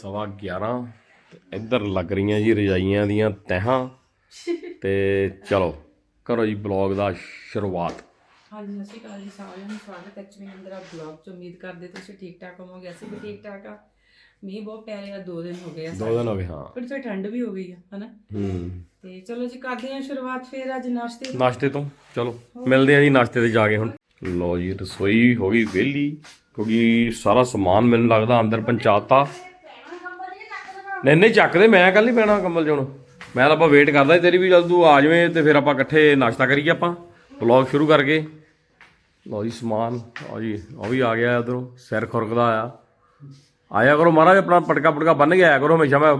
ਸਵਾ 11 ਤੇ ਇੱਧਰ ਲੱਗ ਰਹੀਆਂ ਜੀ ਰਜਾਈਆਂ ਦੀਆਂ ਤਹਾਂ। ਤੇ ਚਲੋ ਕਰੋ ਜੀ ਬਲੌਗ ਦਾ ਸ਼ੁਰੂਆਤ। ਹਾਂਜੀ ਸਤਿ ਸ਼੍ਰੀ ਅਕਾਲ ਜੀ ਸਾਰਿਆਂ ਨੂੰ। ਸਵਾਗਤ ਹੈ ਐਕਚੁਅਲੀ ਅੰਦਰ ਬਲੌਗ ਚ। ਉਮੀਦ ਕਰਦੇ ਤੁਸੀਂ ਠੀਕ ਠਾਕ ਹੋਵੋਗੇ। ਅਸੀਂ ਵੀ ਠੀਕ ਠਾਕ ਆ। ਮੀਂਹ ਬਹੁਤ ਪੈ ਰਿਹਾ ਦੋ ਦਿਨ ਹੋ ਗਏ ਆ ਦੋ ਦਿਨ ਹੋ ਗਏ ਹਾਂ। ਥੋੜੀ ਥੋੜੀ ਠੰਡ ਵੀ ਹੋ ਗਈ ਆ ਹਨਾ? ਹੂੰ। ਤੇ ਚਲੋ ਜੀ ਕਰਦੇ ਹਾਂ ਸ਼ੁਰੂਆਤ ਫੇਰ ਅੱਜ ਨਾਸ਼ਤੇ। ਨਾਸ਼ਤੇ ਤੋਂ। ਚਲੋ ਮਿਲਦੇ ਆ ਜੀ ਨਾਸ਼ਤੇ ਤੇ ਜਾ ਕੇ ਹੁਣ। ਲੋ ਜੀ ਰਸੋਈ ਹੋ ਗਈ ਵਿਹਲੀ ਕਿਉਂਕਿ ਸਾਰਾ ਸਮਾਨ ਮੈਨੂੰ ਲੱਗਦਾ ਅੰਦਰ ਪਹੁੰਚਾਤਾ ਨਹੀਂ ਨਹੀਂ ਚੱਕਦੇ ਮੈਂ ਕੱਲ ਨਹੀਂ ਪੈਣਾ ਕੰਬਲ ਚੋਂ। ਮੈਂ ਤਾਂ ਆਪਾਂ ਵੇਟ ਕਰਦਾ ਸੀ, ਤੇਰੀ ਵੀ ਜਦ ਤੂੰ ਆ ਜਾਵੇਂ ਤੇ ਫਿਰ ਆਪਾਂ ਇਕੱਠੇ ਨਾਸ਼ਤਾ ਕਰੀਏ ਆਪਾਂ। ਵਲੌਗ ਸ਼ੁਰੂ ਕਰਕੇ। ਲਓ ਜੀ ਸਮਾਨ ਆ ਜੀ, ਉਹ ਵੀ ਆ ਗਿਆ ਉਧਰੋਂ, ਸਿਰ ਖੁਰਕਦਾ ਆਇਆ ਆਇਆ ਕਰੋ ਮਹਾਰਾਜ, ਆਪਣਾ ਪਟਕਾ ਪਟਕਾ ਬੰਨ ਕੇ ਆਇਆ ਕਰੋ ਹਮੇਸ਼ਾ, ਮੈਂ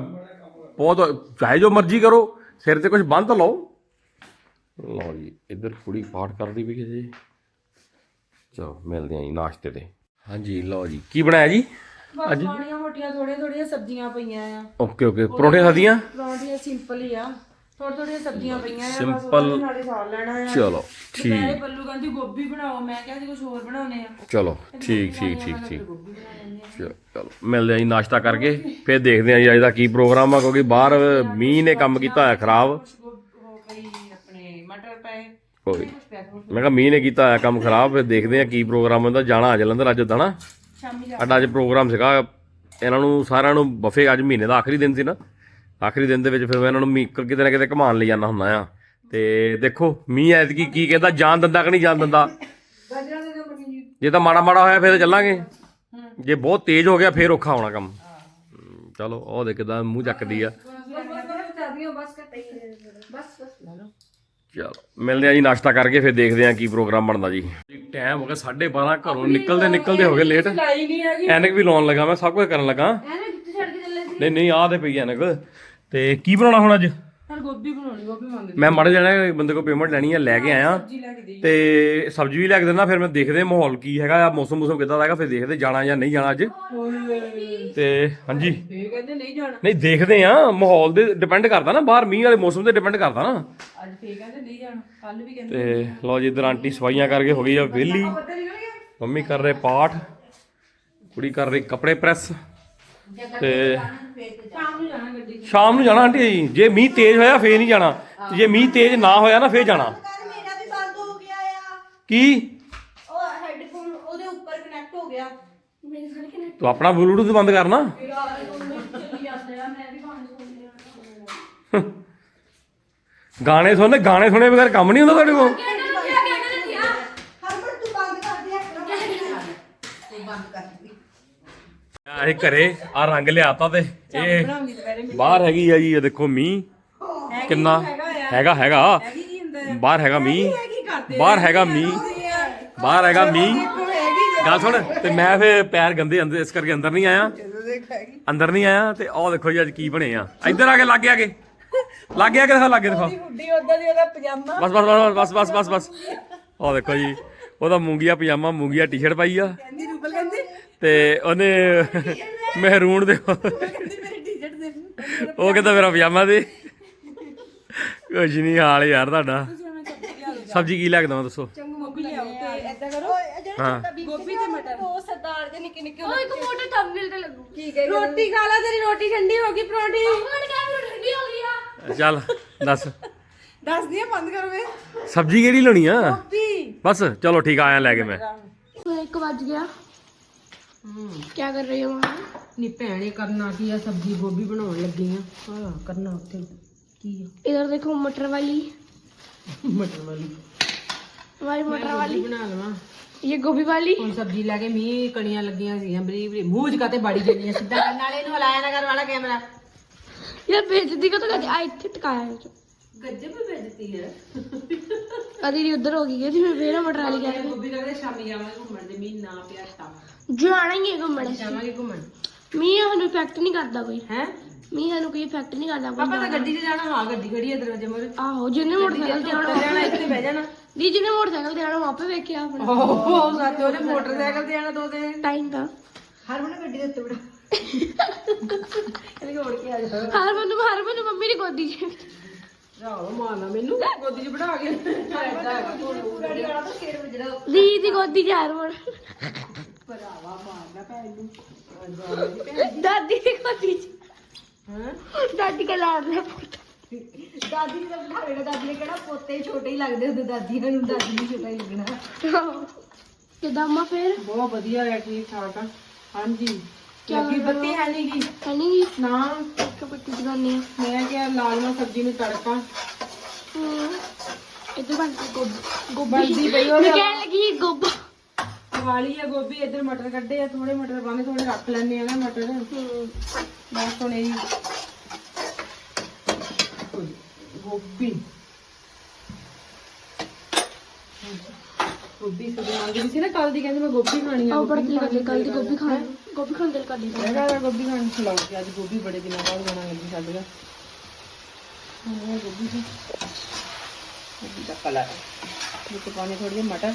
ਬਹੁਤ ਚਾਹੇ ਜੋ ਮਰਜ਼ੀ ਕਰੋ, ਸਿਰ ਤੇ ਕੁਝ ਬੰਨ ਤਾਂ ਲਓ। ਲਓ ਜੀ, ਇੱਧਰ ਕੁੜੀ ਪਾਠ ਕਰਦੀ ਵੀ ਜੀ। ਚਲੋ, ਮਿਲਦੇ ਆਂ ਜੀ ਨਾਸ਼ਤੇ ਤੇ। ਹਾਂਜੀ, ਲਓ ਜੀ, ਕੀ ਬਣਾਇਆ ਜੀ? ਬਸ ਪਾਣੀਆਂ ਮੋਟੀਆਂ ਥੋੜੀਆਂ ਥੋੜੀਆਂ ਸਬਜ਼ੀਆਂ ਪਈਆਂ ਆ। Okay okay. ਪਰੌਂਠੇ ਖਾਦੀਆਂ ਪਰੌਂਠੀਆਂ ਸਿੰਪਲ ਹੀ ਆ। ਥੋੜੀ ਥੋੜੀਆਂ ਸਬਜ਼ੀਆਂ ਪਈਆਂ ਆ ਬਸ Simple। ਉਹਦੇ ਨਾਲ ਸਾਰ ਲੈਣਾ ਆ। ਚਲੋ ਠੀਕ। ਦੁਪਹਿਰੇ ਪੱਲੂ ਕਹਿੰਦੀ ਗੋਭੀ ਬਣਾਓ। ਮੈਂ ਕਿਹਾ ਜੀ ਕੁਝ ਹੋਰ ਬਣਾਉਣੇ ਆ। ਚਲੋ ਠੀਕ ਠੀਕ ਠੀਕ ਠੀਕ ਗੋਭੀ ਬਣਾ ਲੈਂਦੇ ਆ। ਚਲੋ ਚਲੋ। ਮਿਲਦੇ ਆਂ ਜੀ ਨਾਸ਼ਤਾ ਕਰਕੇ। ਫਿਰ ਦੇਖਦੇ ਆਂ ਜੀ ਅੱਜ ਦਾ ਕੀ ਪ੍ਰੋਗਰਾਮ ਆ ਕਿਉਂਕਿ ਬਾਹਰ ਮੀਂਹ ਨੇ ਕੰਮ ਕੀਤਾ ਹੋਇਆ ਖਰਾਬ। ਕੁਛ ਗੋ- ਹੋ ਗਈ ਆਪਣੇ ਮਟਰ ਪਏ। ਕੋਈ ਪਿਆ। ਮੈਂ ਕਿਹਾ ਮੀਂਹ ਨੇ ਕੀਤਾ ਹੋਇਆ ਕੰਮ ਖਰਾਬ ਫਿਰ ਦੇਖਦੇ ਆਂ ਕੀ ਪ੍ਰੋਗਰਾਮ ਹੁੰਦਾ। ਜਾਣਾ ਆ ਜਲੰਧਰ ਅੱਜ ਦਾ ਨਾ। ਸ਼ਾਮੀ ਸਾਡਾ ਅੱਜ ਪ੍ਰੋਗਰਾਮ ਸੀਗਾ ਇਹਨਾਂ ਨੂੰ ਸਾਰਿਆਂ ਨੂੰ ਬਫੇ ਅੱਜ ਮਹੀਨੇ ਦਾ ਆਖਰੀ ਦਿਨ ਸੀ ਨਾ ਆਖਰੀ ਦਿਨ ਦੇ ਵਿੱਚ ਫਿਰ ਮੈਂ ਇਹਨਾਂ ਨੂੰ ਮੀ ਕਿਤੇ ਨਾ ਕਿਤੇ ਘਮਾਉਣ ਲਈ ਜਾਣਾ ਹੁੰਦਾ ਆ ਤੇ ਦੇਖੋ ਮੀਂਹ ਐਤਕੀ ਕੀ ਕਹਿੰਦਾ ਜਾਨ ਦਿੰਦਾ ਕਿ ਨਹੀਂ ਜਾਨ ਦਿੰਦਾ ਜੇ ਤਾਂ ਮਾੜਾ ਮਾੜਾ ਹੋਇਆ ਫਿਰ ਤਾਂ ਚੱਲਾਂਗੇ ਜੇ ਬਹੁਤ ਤੇਜ਼ ਹੋ ਗਿਆ ਫਿਰ ਔਖਾ ਹੋਣਾ ਕੰਮ ਚਲੋ ਉਹ ਦੇ ਕਿਦਾਂ ਮੂੰਹ ਚੱਕਦੀ ਆ ਚਲੋ ਮਿਲਦੇ ਆ ਜੀ ਨਾਸ਼ਤਾ ਕਰਕੇ ਫਿਰ ਦੇਖਦੇ ਆ ਕੀ ਪ੍ਰੋਗਰਾਮ ਬਣਦਾ ਜੀ। ਟਾਈਮ ਹੋ ਗਿਆ 12:30 ਘਰੋਂ ਨਿਕਲਦੇ ਨਿਕਲਦੇ ਹੋ ਗਏ ਲੇਟ ਲਾਈ ਨਹੀਂ ਹੈਗੀ। ਐਨਕ ਵੀ ਲਾਉਣ ਲੱਗਾ ਮੈਂ ਸਭ ਕੁਝ ਕਰਨ ਲੱਗਾ। ਨਹੀਂ ਨਹੀਂ ਆਹ ਤੇ ਪਈ ਐਨਕ। ਤੇ ਕੀ ਬਣਾਉਣਾ ਹੁਣ ਅੱਜ? ਹੁਣ ਗੋਭੀ ਬਣਾਉਣੀ ਗੋਭੀ ਮੰਗਦੀ ਮੈਂ ਮੜ ਜਾਣਾ ਬੰਦੇ ਕੋਲ ਪੇਮੈਂਟ ਲੈਣੀ ਆ ਲੈ ਕੇ ਆਇਆ। ਸਬਜ਼ੀ ਲੈ ਕੇ ਦੇ। ਤੇ ਸਬਜ਼ੀ ਵੀ ਲੈ ਕੇ ਦਿੰਦਾ ਫਿਰ ਮੈਂ ਦੇਖਦੇ ਮਾਹੌਲ ਕੀ ਹੈਗਾ ਆ ਮੌਸਮ ਮੌਸਮ ਕਿਦਾਂ ਦਾ ਹੈਗਾ ਫਿਰ ਦੇਖਦੇ ਜਾਣਾ ਜਾਂ ਨਹੀਂ ਜਾਣਾ ਅੱਜ। ਤੇ ਹਾਂਜੀ। ਇਹ ਕਹਿੰਦੇ ਨਹੀਂ ਜਾਣਾ। ਨਹੀਂ ਦੇਖਦੇ ਆ ਮਾਹੌਲ ਦੇ ਡਿਪੈਂਡ ਕਰਦਾ ਨਾ ਬਾਹਰ ਮੀਂਹ ਵਾਲੇ ਮੌਸਮ ਤੇ ਡਿਪੈਂਡ ਕਰਦਾ ਨਾ। ਅੱਜ ਫੇਰ ਕਹਿੰਦੇ ਨਹੀਂ ਜਾਣਾ ਕੱਲ ਵੀ ਕਹਿੰਦੇ ਤੇ ਲਓ ਜੀ ਇਧਰ ਆਂਟੀ ਸਫਾਈਆਂ ਕਰਕੇ ਹੋ ਗਈ ਆ ਵਿਹਲੀ। ਮੰਮੀ ਕਰ ਰਹੇ ਪਾਠ ਕੁੜੀ ਕਰ ਰਹੀ ਕੱਪੜੇ ਪ੍ਰੈਸ। ਤੇ ਸ਼ਾਮ ਨੂੰ ਜਾਣਾ ਗੱਡੀ 'ਚ। ਸ਼ਾਮ ਨੂੰ ਜਾਣਾ ਆਂਟੀ ਜੀ ਜੇ ਮੀਂਹ ਤੇਜ਼ ਹੋਇਆ ਫੇਰ ਨਹੀਂ ਜਾਣਾ। ਤੇ ਜੇ ਮੀਂਹ ਤੇਜ਼ ਨਾ ਹੋਇਆ ਨਾ ਫੇਰ ਜਾਣਾ। ਕਰ ਮੇਰਾ ਵੀ ਬੰਦ ਹੋ ਗਿਆ ਆ। ਕੀ? ਉਹ ਹੈੱਡਫੋਨ ਉਹਦੇ ਉੱਪਰ ਕਨੈਕਟ ਹੋ ਗਿਆ। ਮੇਰੇ ਨਾਲ ਕਨੈਕਟ ਤੂੰ ਆਪਣਾ ਬਲੂਟੂਥ ਬੰਦ ਕਰਨਾ ਚੱਲੀ ਜਾਂਦਾ ਆ ਮੈਂ ਵੀ ਗਾਣੇ ਸੁਣਦੀ ਆ ਗਾਣੇ ਸੁਣਨੇ ਗਾਣੇ ਸੁਣੇ ਬਗੈਰ ਕੰਮ ਨਹੀਂ ਹੁੰਦਾ ਤੁਹਾਡੇ ਕੋਲ ਹਰਮਨ ਤੂੰ ਬੰਦ ਕਰ ਦੇ ਤੂੰ ਬੰਦ ਕਰ ਦੇ ਇਹ ਘਰੇ ਆ ਰੰਗ ਲਿਆਤਾ ਤੇ। ਇਹ ਬਾਹਰ ਹੈਗੀ ਆ ਜੀ ਇਹ ਦੇਖੋ ਮੀਂਹ। ਕਿੰਨਾ ਹੈਗਾ ਹੈਗਾ ਬਾਹਰ ਹੈਗਾ ਮੀਂਹ। ਬਾਹਰ ਹੈਗਾ ਮੀਂਹ। ਬਾਹਰ ਹੈਗਾ ਮੀਂਹ। ਗੱਲ ਸੁਣ ਤੇ ਮੈਂ ਫੇ ਪੈਰ ਗੰਦੇ ਅੰਦਰ ਇਸ ਕਰਕੇ ਅੰਦਰ ਨਹੀਂ ਆਇਆ। ਅੰਦਰ ਨਹੀਂ ਆਇਆ ਤੇ ਆਹ ਦੇਖੋ ਜੀ ਅੱਜ ਕੀ ਬਣੇ ਆ। ਇੱਧਰ ਆ ਕੇ ਲੱਗ ਗਿਆ ਕੇ ਲੱਗ ਗਿਆ ਕਿ ਦਿਖਾ ਲੱਗ ਗਿਆ ਦਿਖਾ। ਹੁੱਡੀ ਉਦਾਂ ਦੀ ਉਹਦਾ ਪਜਾਮਾ। ਬਸ ਬਸ ਬਸ ਬਸ ਬਸ ਬਸ ਬਸ। ਆਹ ਦੇਖੋ ਜੀ ਉਹਦਾ ਮੂੰਗੀਆ ਪਜਾਮਾ ਮੂੰਗੀਆ ਟੀ-ਸ਼ਰਟ ਪਾਈ ਆ। ਤੇ ਉਹਨੇ ਮਹਿਰੂਨ ਦੇ ਕਹਿੰਦੀ ਮੇਰੀ ਟੀ-ਸ਼ਰਟ ਦੇ ਉਹ ਕਹਿੰਦਾ ਮੇਰਾ ਪਜਾਮਾ ਦੇ ਕੁਝ ਨਹੀਂ ਹਾਲ ਯਾਰ ਤੁਹਾਡਾ। ਸਬਜ਼ੀ ਕੀ ਲੈ ਕੇ ਦਵਾਂ ਦੱਸੋ? ਗੋਭੀ ਲਿਆਓ ਤੇ ਏਦਾਂ ਕਰੋ। ਹਾਂ। ਗੋਭੀ ਤੇ ਮਟਰ। ਉਹ ਸਰਦਾਰ ਦੇ ਨਿੱਕੇ ਨਿੱਕੇ ਉਹ ਇੱਕ ਫੋਟੋ ਥੰਬਨੇਲ ਤੇ ਲੱਗੂ। ਕੀ ਕਹੇ ਰੋਟੀ ਖਾ ਲਾ ਤੇਰੀ ਰੋਟੀ ਠੰਡੀ ਹੋ ਗਈ ਪਰੌਂਠੀ। ਹੁਣ ਕਿਆ ਠੰਡੀ ਹੋ ਗਈ ਆ। ਚੱਲ ਦੱਸ। ਦੱਸ ਦਿਆ ਬੰਦ ਕਰੋ ਵੇ ਸਬਜ਼ੀ ਕਿਹੜੀ ਲੈਣੀ ਆ? ਗੋਭੀ। ਬਸ ਚਲੋ ਠੀਕ ਆ ਆਇਆ ਲੈ ਕੇ ਮੈਂ। ਇੱਕ ਵੱਜ ਗਿਆ। ਕੀ ਕਰ ਰਹੀ ਹੋ ਮਾਂ ਨੀ ਭੈਣੇ ਕਰਨਾ ਕੀ ਆ ਸਬਜ਼ੀ ਗੋਭੀ ਬਣਾਉਣ ਲੱਗੀ ਆ ਹਾਂ ਕਰਨਾ ਉੱਥੇ ਕੀ ਆ इधर देखो मटर वाली ਮਟਰ ਵਾਲੀ हमारी मटर वाली ਬਣਾ ਲਵਾਂ ये गोभी वाली ਹੁਣ ਸਬਜ਼ੀ ਲੈ ਕੇ ਮੀਂਹ ਕਣੀਆਂ ਲੱਗੀਆਂ ਸੀਗੀਆਂ ਬਰੀ ਬਰੀ ਮੂੰਹ ਚ ਕਾਤੇ ਬਾੜੀ ਜਾਂਦੀਆਂ ਸਿੱਧਾ ਕਰਨ ਵਾਲੇ ਨੂੰ ਹਲਾਇਆ ਨਾ ਕਰ ਵਾਲਾ ਕੈਮਰਾ यार बेइज्जती का तो कहते आई थे टकाया है जो ਗੱਜੇ पे बेइज्जती है कदी दी उधर होगी गई थी मैं फिर मटर वाली कह रही ਗੋਭੀ ਕਹਿੰਦੇ ਸ਼ਾਮੀ ਜਾਵਾਂਗੇ ਘੁੰਮਣ ਦੇ ਮੀਂਹ ਨਾ ਪਿਆ ਤਾਂ ਜਾਣਾ ਹੀ ਹੈ ਘੁੰਮਣ। ਜਾਵਾਂਗੇ ਘੁੰਮਣ। ਮੀਂਹ ਸਾਨੂੰ ਇਫੈਕਟ ਨਹੀਂ ਕਰਦਾ ਕੋਈ। ਹੈ? ਮੀਂਹ ਸਾਨੂੰ ਕੋਈ ਇਫੈਕਟ ਨਹੀਂ ਕਰਦਾ ਕੋਈ ਪਾਪਾ ਗੱਡੀ 'ਚ ਜਾਣਾ ਹਾਂ ਗੱਡੀ ਖੜੀ ਹੈ ਦਰਵਾਜ਼ੇ ਮੋਰੇ ਆਹੋ ਜਿਹਨੇ ਮੋਟਰਸਾਈਕਲ ਤੇ ਆਉਣਾ ਇੱਥੇ ਬਹਿ ਜਾਣਾ। ਦੀ ਜਿਹਨੇ ਮੋਟਰਸਾਈਕਲ ਤੇ ਆਉਣਾ ਮਾਪੇ ਵੇਖਿਆ ਆਪਣਾ। ਓਹ ਸੱਚ ਉਹਦੇ ਮੋਟਰਸਾਈਕਲ ਤੇ ਆਣਾ ਦੋ ਦੇ ਟਾਈਮ ਦਾ। ਹਰਮਨ ਗੱਡੀ ਦੇ ਉੱਤੇ ਬਿਠਾ। ਇਹਨੇ ਕੋੜ ਕੇ ਆ ਜਾ ਹਰਮਨ ਨੂੰ ਹਰਮਨ ਨੂੰ ਮੰਮੀ ਦੀ ਗੋਦੀ 'ਚ। ਰਾਹ ਗੋਦੀ ਜਾ ਰੋਣ ਭਰਾਵਾ ਮਾਰਨਾ ਭੈਣ ਦਾਦੀ ਦੀ ਗੋਦੀ ਚ। ਹਾਂ? ਦਾਦੀ ਕੇ ਲਾੜ ਲੈ ਪੁੱਤ। ਦਾਦੀ ਨੂੰ ਤਾਂ ਬਿਠਾ ਦਾਦੀ ਨੇ ਕਿਹੜਾ ਪੋਤੇ ਛੋਟੇ ਹੀ ਲੱਗਦੇ ਹੁੰਦੇ ਦਾਦੀਆਂ ਨੂੰ ਦਾਦੀ ਨੂੰ ਛੋਟਾ ਹੀ ਲੱਗਣਾ। ਫੇਰ? ਬਹੁਤ ਵਧੀਆ ਹੈ ਠੀਕ ਠਾਕ ਹਾਂਜੀ। ਲੱਗੀ ਬੱਤੀ ਹੋ? ਨਹੀਂ ਗੀ। ਕਣੀ ਨਾ ਕਪੱਟੀ ਜਗਾਨੀ ਆ ਮੈਂ ਕਿਹਾ ਲਾਲਮਾ ਸਬਜ਼ੀ ਨੂੰ ਤੜਕਾ। ਹੂੰ। ਇਧਰ ਬਣ ਕੇ ਗੋਭੀ। ਬਣਦੀ ਪਈ ਉਹ ਮੈਂ ਕਹਿਣ ਲੱਗੀ ਗੋਭਾ। ਵਾਲੀ ਆ ਗੋਭੀ ਇੱਧਰ ਮਟਰ ਕੱਢੇ ਆ ਥੋੜੇ ਮਟਰ ਪਾਣੇ ਥੋੜੇ ਰੱਖ ਲੈਣੇ ਆ ਨਾ ਮਟਰ। ਹੂੰ। ਬਸ ਹੁਣ ਇਹ। ਗੋਭੀ। ਗੋਭੀ ਸਬਜ਼ੀ ਮੰਗਦੀ ਸੀ ਨਾ ਕੱਲ ਦੀ ਕਹਿੰਦੀ ਮੈਂ ਗੋਭੀ ਖਾਣੀ ਆ ਆਹ ਬੜਾ ਕਰਦੀ ਕੱਲ ਦੀ ਗੋਭੀ ਖਾਣ ਗੋਭੀ ਖਾਣ ਦਿਲ ਕਰਦੀ ਸੀ ਹੈਗਾ ਵਾ ਗੋਭੀ ਖਾਣ ਖਿਲਾਓ ਕਿ ਅੱਜ ਗੋਭੀ ਬੜੇ ਦਿਨਾਂ ਬਾਅਦ ਖਾਣਾ ਲੱਗੀ ਸਾਡੇ ਦਾ ਇਹ ਗੋਭੀ ਦੀ ਗੋਭੀ ਦਾ ਕਲਰ ਵਿੱਚ ਪਾਣੇ ਥੋੜੇ ਜਿਹੇ ਮਟਰ।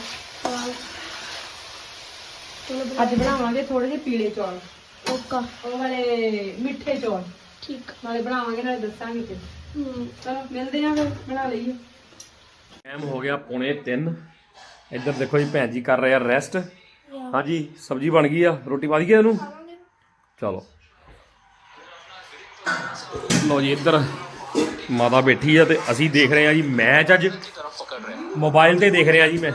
ਚਲੋ ਅੱਜ ਬਣਾਵਾਂਗੇ ਥੋੜੇ ਜਿਹੇ ਪੀਲੇ ਚੌਲ। ਓਕਾ ਉਹ ਵਾਲੇ ਮਿੱਠੇ ਚੌਲ। ਠੀਕ। ਨਾਲੇ ਬਣਾਵਾਂਗੇ ਨਾਲੇ ਦੱਸਾਂਗੇ ਤੇ ਹੂੰ। ਚਲੋ ਮਿਲਦੇ ਆਂ ਫਿਰ ਬਣਾ ਲਈਏ। ਟਾਈਮ ਹੋ ਗਿਆ ਪੌਣੇ 3 ਇੱਧਰ ਦੇਖੋ ਜੀ ਭੈਣ ਜੀ ਕਰ ਰਹੇ ਆ ਰੈਸਟ ਹਾਂਜੀ ਸਬਜ਼ੀ ਬਣ ਗਈ ਆ ਰੋਟੀ ਪਾ ਦਈਏ ਇਹਨੂੰ? ਚਲੋ। ਲੋ ਜੀ ਇੱਧਰ ਮਾਤਾ ਬੈਠੀ ਆ ਤੇ ਅਸੀਂ ਦੇਖ ਰਹੇ ਆ ਜੀ ਮੈਚ ਅੱਜ। ਮੋਬਾਈਲ ਤੇ ਦੇਖ ਰਿਹਾ ਜੀ ਮੈਂ।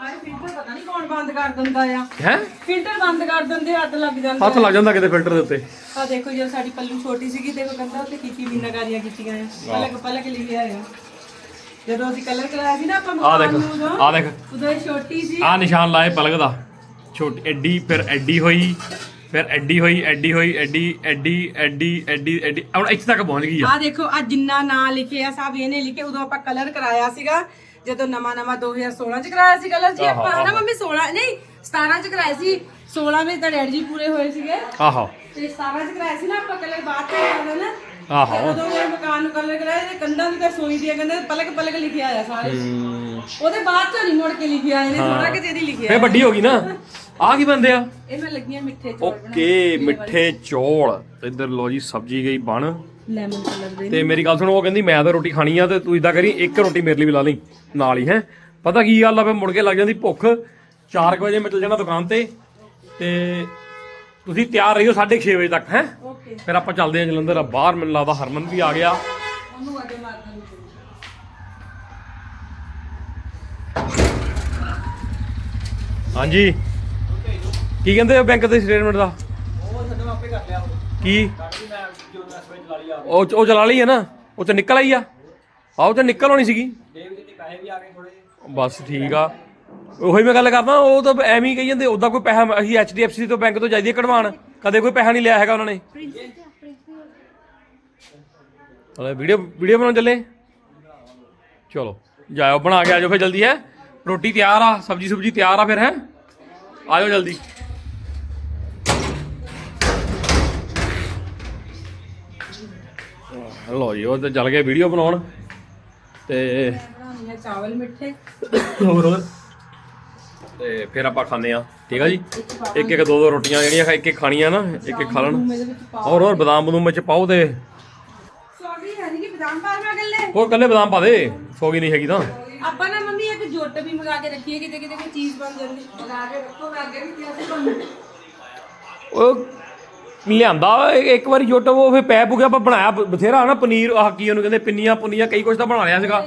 ਆਏ ਫਿਲਟਰ ਪਤਾ ਨਹੀਂ ਕੌਣ ਬੰਦ ਕਰ ਦਿੰਦਾ ਆ। ਹੈ? ਫਿਲਟਰ ਬੰਦ ਕਰ ਦਿੰਦੇ ਹੱਥ ਲੱਗ ਜਾਂਦਾ ਹੱਥ ਲੱਗ ਜਾਂਦਾ ਕਿਤੇ ਫਿਲਟਰ ਦੇ ਉੱਤੇ। ਆ ਦੇਖੋ ਜੇ ਸਾਡੀ ਪੱਲੂ ਛੋਟੀ ਸੀਗੀ ਦੇਖੋ ਕਹਿੰਦਾ ਉੱਤੇ ਕੀਤੀ ਮੀਨਾਕਾਰੀਆਂ ਕੀਤੀਆਂ ਆ। ਪਲਕ ਪਲਕ ਲਿਖਿਆ ਆ। ਜਦੋਂ ਅਸੀਂ ਕਲਰ ਕਰਾਇਆ ਸੀ ਨਾ ਆਪਾਂ ਆ ਦੇਖ ਮਕਾਨ ਨੂੰ ਆ ਦੇਖ। ਉਦੋਂ ਇਹ ਛੋਟੀ ਸੀ। ਆ ਨਿਸ਼ਾਨ ਲਾਏ ਪਲਕ ਦਾ। ਛੋਟੀ ਐਡੀ ਫਿਰ ਐਡੀ ਹੋਈ ਫਿਰ ਐਡੀ ਹੋਈ ਐਡੀ ਹੋਈ ਐਡੀ ਐਡੀ ਐਡੀ ਐਡੀ ਐਡੀ। ਹੁਣ ਇੱਥੇ ਤੱਕ ਪਹੁੰਚ ਗਈ ਆ। ਆ ਦੇਖੋ ਆ ਜਿੰਨਾ ਨਾਂ ਲਿਖਿਆ ਸਭ ਇਹਨੇ ਲਿਖੇ। ਉਦੋਂ ਆਪਾਂ ਕਲਰ ਕਰਾਇਆ ਸੀਗਾ ਜਦੋਂ ਨਵਾਂ ਨਵਾਂ 2016 ਚ ਕਰਾਇਆ ਸੀ ਕਲਰ ਜੀ ਆਪਾਂ ਹਨਾ ਮੰਮੀ 16 ਨਹੀਂ 17 ਚ ਕਰਾਇਆ ਸੀ। 16 ਵਿੱਚ ਤਾਂ ਡੈਡੀ ਜੀ ਪੂਰੇ ਹੋਏ ਸੀਗੇ। ਆਹੋ। ਤੇ 17 ਚ ਕਰਾਇਆ ਸੀ ਨਾ ਆਪਾਂ ਕਲਰ ਬਾਅਦ ਚ ਕਰਾਇਆ ਨਾ। ਆਹੋ। ਤੇ ਉਦੋਂ ਮਕਾਨ ਨੂੰ ਕਲਰ ਕਰਾਇਆ ਤੇ ਕੰਧਾਂ ਵੀ ਤਾਂ ਸੋਈ ਦੀਆਂ ਕਹਿੰਦੇ ਪਲਕ ਪਲਕ ਲਿਖਿਆ ਆ ਸਾਰੇ ਉਹਦੇ ਬਾਅਦ ਚ ਨਹੀਂ ਮੁੜ ਕੇ ਲਿਖਿਆ ਇਹਨੇ ਥੋੜਾ ਕਿ ਜਿਹਦੀ ਲਿਖਿਆ ਫੇਰ ਵੱਡੀ ਹੋ ਗਈ ਨਾ। ਆ ਕੀ ਬੰਦੇ ਆ? ਇਹ ਮੈਂ ਲੱਗੀਆਂ ਮਿੱਠੇ ਚੌਲ ਓਕੇ ਮਿੱਠੇ ਚੌਲ। ਤੇ ਇੱਧਰ ਲੋ ਜੀ ਸਬਜ਼ੀ ਗਈ ਬਣ। ਲੈਮਨ ਕਲਰ ਦੇ। ਤੇ ਮੇਰੀ ਗੱਲ ਸੁਣੋ ਉਹ ਕਹਿੰਦੀ ਮੈਂ ਤਾਂ ਰੋਟੀ ਖਾਣੀ ਆ ਤੇ ਤੂੰ ਇਦਾਂ ਕਰੀ ਇੱਕ ਰੋਟੀ ਮੇਰੇ ਲਈ ਵੀ ਲਾ ਲਈ ਨਾਲ ਹੀ ਹੈ। ਪਤਾ ਕੀ ਗੱਲ ਆ ਫੇ ਮੁੜ ਕੇ ਲੱਗ ਜਾਂਦੀ ਭੁੱਖ। 4 ਵਜੇ ਮੈਂ ਚਲ ਜਾਣਾ ਦੁਕਾਨ ਤੇ ਤੇ ਤੁਸੀਂ ਤਿਆਰ ਰਹੀਓ 6:30 ਵਜੇ ਤੱਕ ਹੈ? ਓਕੇ। ਫਿਰ ਆਪਾਂ ਚੱਲਦੇ ਹਾਂ ਜਲੰਧਰ ਬਾਹਰ ਮੈਨੂੰ ਲੱਗਦਾ ਹਰਮਨ ਵੀ ਆ ਗਿਆ। ਉਹਨੂੰ ਅੱਗੇ ਮਾਰ ਦਾਂਗੇ ਹਾਂਜੀ। ਕੀ ਕਹਿੰਦੇ ਹੋ ਬੈਂਕ ਦੇ ਸਟੇਟਮੈਂਟ ਦਾ? ਕੀ? ਉਹ ਉਹ ਚਲਾ ਲਈ ਹੈ ਨਾ? ਉਹ ਤੇ ਨਿਕਲ ਆਈ ਆ? ਆਹ ਉਹ ਤੇ ਨਿਕਲ ਆਉਣੀ ਸੀਗੀ? ਬਸ ਠੀਕ ਆ। ਉਹੀ ਮੈਂ ਗੱਲ ਕਰਦਾ ਉਹ ਤਾਂ ਐਵੇਂ ਹੀ ਕਹੀ ਜਾਂਦੇ ਉਦਾਂ ਕੋਈ ਪੈਸਾ ਅਸੀਂ HDFC ਤੋਂ ਬੈਂਕ ਤੋਂ ਜਾਈਏ ਕਢਵਾਣ ਕਦੇ ਕੋਈ ਪੈਸਾ ਨਹੀਂ ਲਿਆ ਹੈਗਾ ਉਹਨਾਂ ਨੇ। ਹਲੇ ਵੀਡੀਓ ਵੀਡੀਓ ਬਣਾਉਣ ਚੱਲੇ? ਚਲੋ ਜਾਓ ਬਣਾ ਕੇ ਆਜੋ ਫਿਰ ਜਲਦੀ ਹੈ? ਰੋਟੀ ਤਿਆਰ ਆ ਸਬਜੀ ਸੁਬਜੀ ਤਿਆਰ ਆ ਫਿਰ ਹੈ? ਆਜੋ ਜਲਦੀ। ਲਓ ਜੀ ਉਹ ਤੇ ਚੱਲ ਗਏ ਵੀਡੀਓ ਬਣਾਉਣ ਤੇ ਚਾਵਲ ਮਿੱਠੇ। ਹੋਰ ਤੇ ਫਿਰ ਆਪਾਂ ਖਾਂਦੇ ਆ ਠੀਕ ਆ ਜੀ? ਇੱਕ ਇੱਕ ਦੋ ਦੋ ਰੋਟੀਆਂ ਜਿਹੜੀਆਂ ਇੱਕ ਇੱਕ ਖਾਣੀਆਂ ਨਾ ਇੱਕ ਇੱਕ ਖਾ ਲੈਣ। ਹੋਰ ਹੋਰ ਬਦਾਮ ਬਦੂਮ ਵਿੱਚ ਪਾਓ ਤੇ। ਸੌਗੀ ਹੈ ਨਹੀਂ ਕਿ ਬਦਾਮ ਪਾ ਮੈਂ ਗੱਲੇ ਹੋਰ ਕੱਲੇ ਬਦਾਮ ਪਾ ਦੇ। ਸੋਗੀ ਨਹੀਂ ਹੈਗੀ ਤਾਂ। ਆਪਾਂ ਨਾ ਮੰਮੀ ਇੱਕ ਜੁੱਟ ਵੀ ਮੰਗਾ ਕੇ ਰੱਖੀਏ ਕਿਤੇ ਕਿਤੇ ਕੋਈ ਚੀਜ਼ ਬਣ ਜਾਂਦੀ। ਮੰਗਾ ਕੇ ਰੱਖੋ ਮੈਂ ਅੱਗੇ ਵੀ ਕਿਹਾ ਸੀ ਤੁਹਾਨੂੰ। ਉਹ ਲਿਆਂਦਾ ਇੱਕ- ਵਾਰੀ ਜੁੱਟ ਉਹ ਫੇ ਪੈ ਪੁਗਿਆ ਆਪਾਂ ਬਣਾਇਆ ਬ- ਬਥੇਰਾ ਨਾ ਪਨੀਰ ਆਹ ਕੀ ਉਹਨੂੰ ਕਹਿੰਦੇ ਪਿੰਨੀਆਂ ਪੁੰਨੀਆਂ ਕਈ ਕੁਝ ਤਾਂ ਬਣਾ ਲਿਆ ਸੀਗਾ।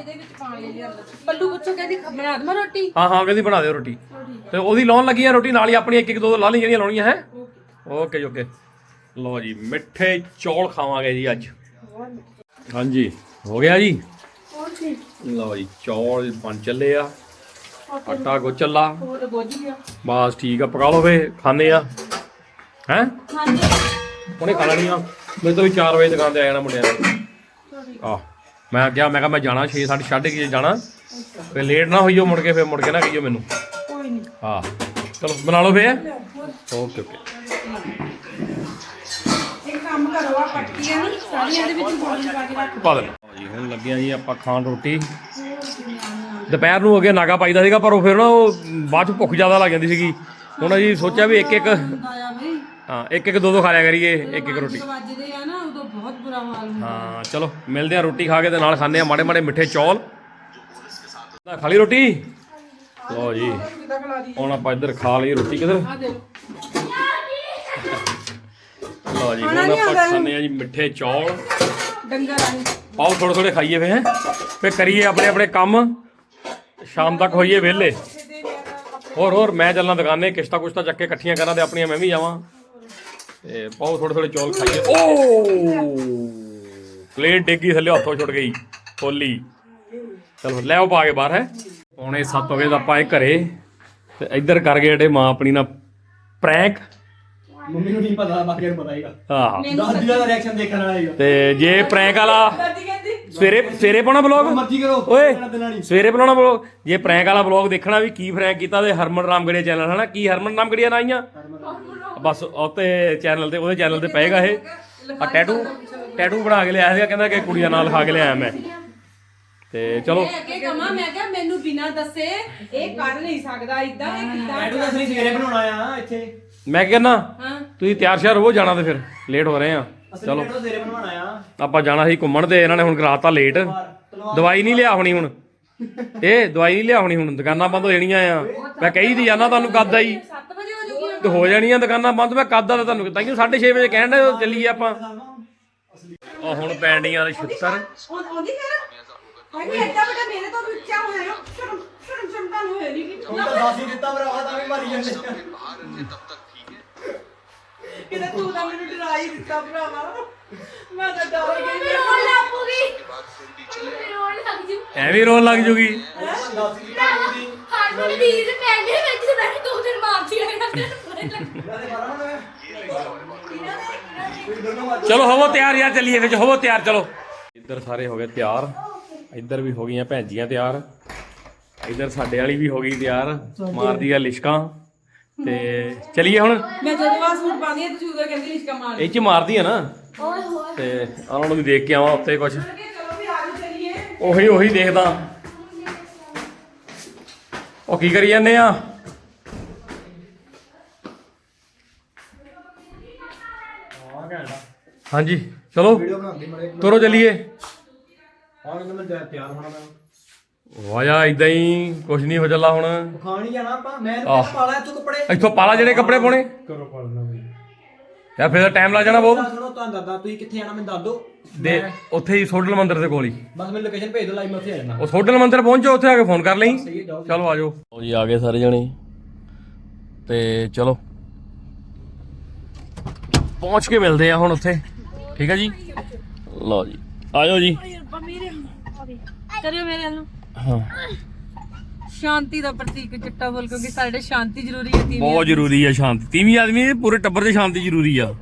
ਪੱਲੂ ਪੁੱਛੋ ਕਹਿੰਦੀ ਬਣਾ ਦਵਾਂ ਰੋਟੀ? ਹਾਂ ਹਾਂ ਕਹਿੰਦੀ ਬਣਾ ਦਿਓ ਰੋਟੀ। ਤੇ ਉਹਦੀ ਲਾਉਣ ਲੱਗੀ ਆ ਰੋਟੀ ਨਾਲ ਹੀ ਆਪਣੀ ਇੱਕ ਇੱਕ ਦੋ ਦੋ ਲਾ ਲਈ ਜਿਹੜੀਆਂ ਲਾਉਣੀਆਂ ਹੈ? ਓਕੇ ਜੀ ਓਕੇ ਲਓ ਜੀ ਮਿੱਠੇ ਚੌਲ ਖਾਵਾਂਗੇ ਜੀ ਅੱਜ। ਹਾਂਜੀ ਹੋ ਗਿਆ ਜੀ? ਲਓ ਜੀ ਚੌਲ ਬਣ ਚੱਲੇ ਆ। ਆਟਾ ਬਸ ਠੀਕ ਆ ਪਕਾ ਲਓ ਫੇ ਖਾਣੇ ਆ। ਹੈ? ਹਾਂਜੀ। ਉਹਨੇ ਖਾ ਲੈਣੀ ਆ। ਮੈਂ ਤਾਂ ਵੀ 4 ਵਜੇ ਦੁਕਾਨ ਤੇ ਆ ਜਾਣਾ ਮੁੰਡਿਆਂ ਨੇ। ਮੈਂ ਕਿਹਾ ਮੈਂ ਕਿਹਾ ਮੈਂ ਜਾਣਾ 6 6:30 ਵਜੇ ਜਾਣਾ। ਫੇ ਲੇਟ ਨਾ ਹੋਈਓ ਮੁੜ ਕੇ ਫੇ ਮੁੜ ਕੇ ਨਾ ਕਹੀਓ ਮੈਨੂੰ। ਕੋਈ ਨਹੀਂ ਹਾਂ ਚਲੋ ਬਣਾ ਲਓ ਫੇ ਓਕੇ ਓਕੇ। ਇੱਕ ਕੰਮ ਕਰੋ ਆ ਪੱਟੀਆਂ ਨਹੀਂ ਸਾਰੀਆਂ ਦੇ ਵਿੱਚ ਪਾਣੀ ਪਾ ਕੇ ਰੱਖ ਪਾ ਦੇਣਾ। ਜੀ ਹੁਣ ਲੱਗਿਆ ਜੀ ਆਪਾਂ ਖਾਣ ਰੋਟੀ। ਦੁਪਹਿਰ ਨੂੰ ਅੱਗੇ ਨਾਗਾ ਪਾਈਦਾ ਸੀਗਾ ਪਰ ਉਹ ਫਿਰ ਨਾ ਉਹ ਬਾਅਦ ਚ ਭੁੱਖ ਜ਼ਿਆਦਾ ਲੱਗ ਜਾਂਦੀ ਸੀਗੀ। ਹੁਣ ਅਸੀਂ ਸੋਚਿਆ ਵੀ ਇੱਕ ਇੱਕ ਹਾਂ ਇੱਕ ਇੱਕ ਦੋ ਦੋ ਖਾ ਲਿਆ ਕਰੀਏ ਇੱਕ ਇੱਕ ਰੋਟੀ। ਵੱਜਦੇ ਆ ਬੁਰਾ ਹਾਲ ਹਾਂ ਚਲੋ ਮਿਲਦੇ ਆ ਰੋਟੀ ਖਾ ਕੇ ਤੇ ਨਾਲ ਖਾਂਦੇ ਆ ਮਾੜੇ ਮਾੜੇ ਮਿੱਠੇ ਚੌਲ। ਨਾ ਖਾ ਲਈ ਰੋਟੀ? ਲਓ ਜੀ ਹੁਣ ਆਪਾਂ ਇੱਧਰ ਖਾ ਲਈ ਰੋਟੀ ਕਿਧਰ? ਲਓ ਜੀ ਹੁਣ ਆਪਾਂ ਖਾਣੇ ਆ ਜੀ ਮਿੱਠੇ ਚੌਲ। ਡੰਗਰ ਪਾਓ ਥੋੜੇ ਥੋੜੇ ਖਾਈਏ ਫੇ ਫੇ ਕਰੀਏ ਆਪਣੇ ਆਪਣੇ ਕੰਮ। ਸ਼ਾਮ ਤੱਕ ਹੋਈਏ ਵਿਹਲੇ। ਹੋਰ ਹੋਰ ਮੈਂ ਚੱਲਾਂ ਦੁਕਾਨੇ ਕਿਸ਼ਤਾ ਕੁਸ਼ਤਾ ਚੱਕ ਕੇ ਇਕੱਠੀਆਂ ਕਰਾਂ ਤੇ ਆਪਣੀਆਂ ਮੈਂ ਵੀ ਜਾਵਾਂ। ਤੇ ਪਾਓ ਥੋੜੇ ਥੋੜੇ ਚੌਲ ਖਾਈਏ। ਓ ਪਲੇਟ ਡੇਗੀ ਥੱਲੇ ਹੱਥੋਂ ਛੁੱਟ ਗਈ। ਖੋਲੀ। ਚਲੋ ਲੈ ਆਓ ਪਾ ਕੇ ਬਾਹਰ ਹੈ। ਪੌਣੇ 7 ਵਜੇ ਦਾ ਆਪਾਂ ਇਹ ਘਰੇ ਤੇ ਇੱਧਰ ਕਰ ਗਏ ਜਿਹੜੇ ਮਾਂ ਆਪਣੀ ਨਾਲ ਪ੍ਰੈਂਕ ਮੰਮੀ ਨੂੰ ਨਹੀਂ ਪਤਾ ਬਾਕੀਆਂ ਨੂੰ ਪਤਾ ਹੀਗਾ ਆਹ। ਦਾਦੀ ਦਾ ਰਿਐਕਸ਼ਨ ਦੇਖਣ ਵਾਲਾ ਹੀਗਾ ਤੇ ਜੇ ਪ੍ਰੈਂਕ ਵਾਲਾ ਸਵੇਰੇ ਸਵੇਰੇ ਪਾਉਣਾ ਬਲੌਗ ਮਰਜ਼ੀ ਕਰੋ ਓਏ ਸਵੇਰੇ ਬਣਾਉਣਾ ਬਲੌਗ ਜੇ ਪ੍ਰੈਂਕ ਵਾਲਾ ਬਲੌਗ ਦੇਖਣਾ ਵੀ ਕੀ ਪ੍ਰੈਂਕ ਕੀਤਾ ਤੇ ਹਰਮਨ ਰਾਮਗੜੀਆ ਚੈਨਲ ਹਨਾ? ਕੀ ਹਰਮਨ ਰਾਮਗੜੀਆ ਨਾ ਆਈਆਂ? ਬਸ ਉੱਤੇ ਚੈਨਲ ਤੇ ਉਹਦੇ ਚੈਨਲ ਤੇ ਪਏਗਾ ਇਹ। ਆ ਟੈਟੂ ਟੈਟੂ ਬਣਾ ਕੇ ਲਿਆਇਆ ਸੀਗਾ ਕਹਿੰਦਾ ਕਿ ਕੁੜੀਆਂ ਨਾਲ ਖਾ ਕੇ ਲਿਆਇਆ ਮੈਂ। ਤੇ ਚਲੋ। ਮੈਂ ਅੱਗੇ ਕਮਾ ਮੈਂ ਕਿਹਾ ਮੈਨੂੰ ਬਿਨਾਂ ਦੱਸੇ ਇਹ ਕਰ ਨਹੀਂ ਸਕਦਾ ਇਦਾਂ ਇਹ ਕਿਦਾਂ ਐਡੂ ਦਾ ਸਰੀ ਸਵੇਰੇ ਬਣਾਉਣਾ ਆ ਇੱਥੇ। ਮੈਂ ਕਹਿੰਦਾ ਹਾਂ। ਤੁਸੀਂ ਤਿਆਰ ਸ਼ਿਆਰ ਹੋ ਜਾਣਾ ਤੇ ਫਿਰ ਲੇਟ ਹੋ ਰਹੇ ਆ। ਚਲੋ। ਐਡੂ ਸਵੇਰੇ ਬਣਵਾਉਣਾ ਆ ਆਪਾਂ ਜਾਣਾ ਸੀ ਘੁੰਮਣ ਤੇ ਇਹਨਾਂ ਨੇ ਹੁਣ ਕਰਾਤਾ ਲੇਟ ਦਵਾਈ ਨਹੀਂ ਲਿਆ ਹੋਣੀ ਹੁਣ। ਇਹ ਦਵਾਈ ਨਹੀਂ ਲਿਆ ਹੋਣੀ ਹੁਣ ਦੁਕਾਨਾਂ ਬੰਦ ਹੋ ਜਾਣੀਆਂ ਆ। ਮੈਂ ਕਹੀ ਦੀ ਜਾਣਾ ਤੁਹਾਨੂੰ ਕਦ ਆਈ। 7 ਵਜੇ ਹੋ ਜੂਗੀ ਤੇ ਹੋ ਜਾਣੀਆਂ ਦੁਕਾਨਾਂ ਬੰਦ ਮੈਂ ਕਦ ਦਾ ਤੁਹਾਨੂੰ ਤਾਈਓ 6:30 ਵਜੇ ਕਹਿਣ ਦੇ ਚੱਲੀਏ ਆਪਾਂ? ਉਹ ਹੁਣ ਪੈਂਡੀਆਂ ਦੇ ਛਿੱਤਰ। ਉਹ ਆਉਂਦੀ ਫਿਰ? ਹਾਏ ਐਡਾ ਵੱਡਾ ਮੇਰੇ ਤੋਂ ਵੀ ਉੱਚਾ ਹੋਇਆ ਸ਼ਰਮ ਸ਼ਰਮ ਸ਼ਰਮ ਤਾਂ ਹੋਇਆ ਨਹੀਂ ਕਿ ਤਾਂ ਦਾਸੀ ਦਿੱਤਾ ਭਰਾਵਾ ਤਾਂ ਵੀ ਮਾਰੀ ਜਾਂਦੇ ਕਿਤੇ ਤੂੰ ਤਾਂ ਮੈਨੂੰ ਡਰਾ ਹੀ ਦਿੱਤਾ ਭਰਾਵਾ। ਮੈਂ ਤਾਂ ਡਰ ਗਈ। ਰੋਣ ਲੱਗ ਪੂਗੀ ਰੋਣ ਲੱਗ ਜੂ। ਐਵੇਂ ਰੋਣ ਲੱਗ ਜੂਗੀ। ਪੈਂਦੇ ਵਿੱਚ ਮੈਂ ਦੋ ਦਿਨ ਮਾਰਦੀ ਇਹਨਾਂ ਦੇ ਚਲੋ ਹੋਵੋ ਤਿਆਰ ਯਾਰ ਚੱਲੀਏ ਵਿੱਚ ਹੋਵੋ ਤਿਆਰ ਚਲੋ। ਇੱਧਰ ਸਾਰੇ ਹੋ ਗਏ ਤਿਆਰ। ਇੱਧਰ ਵੀ ਹੋ ਗਈਆਂ ਭੈਣਜੀਆਂ ਤਿਆਰ। ਇੱਧਰ ਸਾਡੇ ਵਾਲੀ ਵੀ ਹੋ ਗਈ ਤਿਆਰ। ਮਾਰਦੀ ਆ ਲਿਸ਼ਕਾਂ। ਤੇ ਚਲੀਏ ਹੁਣ। ਮੈਂ ਜਦੋਂ ਆ ਸੂਟ ਪਾਉਂਦੀ ਆ ਤੁਸੀਂ ਉਦੋਂ ਕਹਿੰਦੀ ਲਿਸ਼ਕਾ ਮਾਰ ਇਹ ਚ ਮਾਰਦੀ ਆ ਨਾ। ਓਏ ਹੋਏ। ਤੇ ਉਹਨਾਂ ਨੂੰ ਵੀ ਦੇਖ ਕੇ ਆਵਾਂ ਉੱਤੇ ਕੁਝ ਚਲੋ ਵੀ ਆਜੋ ਚੱਲੀਏ। ਉਹੀ ਉਹੀ ਦੇਖਦਾ। ਉਹ ਕੀ ਕਰੀ ਜਾਂਦੇ ਆ? ਹਾਂਜੀ ਚਲੋ। ਵੀਡੀਓ ਬਣਾਉਂਦੀ ਮੜੇ ਤੁਰੋ ਚੱਲੀਏ। ਹਾਂ ਕਹਿੰਦਾ ਮੈਂ ਤਿਆਰ- ਤਿਆਰ ਹੋਣਾ ਮੈਂ। ਵਾਇਆ ਇਦਾਂ ਹੀ ਕੁਝ ਨਹੀਂ ਹੋ ਚੱਲਾ ਹੁਣ। ਖਾਣ ਹੀ ਜਾਣਾ ਆਪਾਂ ਮੈਂ ਆਹ। ਤਾਂ ਪਾਲਾ ਇੱਥੋਂ ਕੱਪੜੇ। ਇੱਥੋਂ ਪਾਲਾ ਜਿਹੜੇ ਕੱਪੜੇ ਪਾਉਣੇ। ਕਰੋ ਪਾਲਣਾ ਬਈ ਯਾਰ ਫਿਰ ਟਾਈਮ ਲੱਗ ਜਾਣਾ ਬਹੁਤ। ਸੁਣੋ ਤੁਹਾਨੂੰ ਦੱਸਦਾ ਤੁਸੀਂ ਕਿੱਥੇ ਜਾਣਾ ਮੈਨੂੰ ਦੱਸ ਦਿਓ। ਦੇ ਉੱਥੇ ਹੀ ਸੋਡਲ ਮੰਦਿਰ ਦੇ ਕੋਲ ਹੀ। ਬਸ ਮੈਨੂੰ ਲੋਕੇਸ਼ਨ ਭੇਜ ਦਿਓ ਲਾਈਵ ਮੈਂ ਉੱਥੇ ਆ ਜਾਣਾ। ਉਹ ਸੋਡਲ ਮੰਦਿਰ ਪਹੁੰਚੋ ਉੱਥੇ ਆ ਕੇ ਫੋਨ ਕਰ ਲਈ। ਸਹੀ ਹੈ ਜਾਓ ਚਲੋ ਆਜੋ ਲਓ ਜੀ ਆ ਗਏ ਸਾਰੇ ਜਣੇ। ਤੇ ਚਲੋ। ਪਹੁੰਚ ਕੇ ਮਿਲਦੇ ਆ ਹੁਣ ਉੱਥੇ। ਠੀਕ ਹੈ ਜੀ? ਲਓ ਜੀ। ਆਜੋ ਜੀ। ਕਰਿਓ ਮੇਰੇ ਵੱਲ ਨੂੰ। ਹਾਂ। ਸ਼ਾਂਤੀ ਦਾ ਪ੍ਰਤੀਕ ਚਿੱਟਾ ਫੁੱਲ ਕਿਉਂਕਿ ਸਾਡੇ ਸ਼ਾਂਤੀ ਜ਼ਰੂਰੀ ਹੈ ਤੀਵੀਂ ਬਹੁਤ ਜ਼ਰੂਰੀ ਆ ਸ਼ਾਂਤੀ। ਤੀਵੀਂ ਆਦਮੀ ਦੇ ਪੂਰੇ ਟੱਬਰ ਦੀ ਸ਼ਾਂਤੀ ਜ਼ਰੂਰੀ ਆ।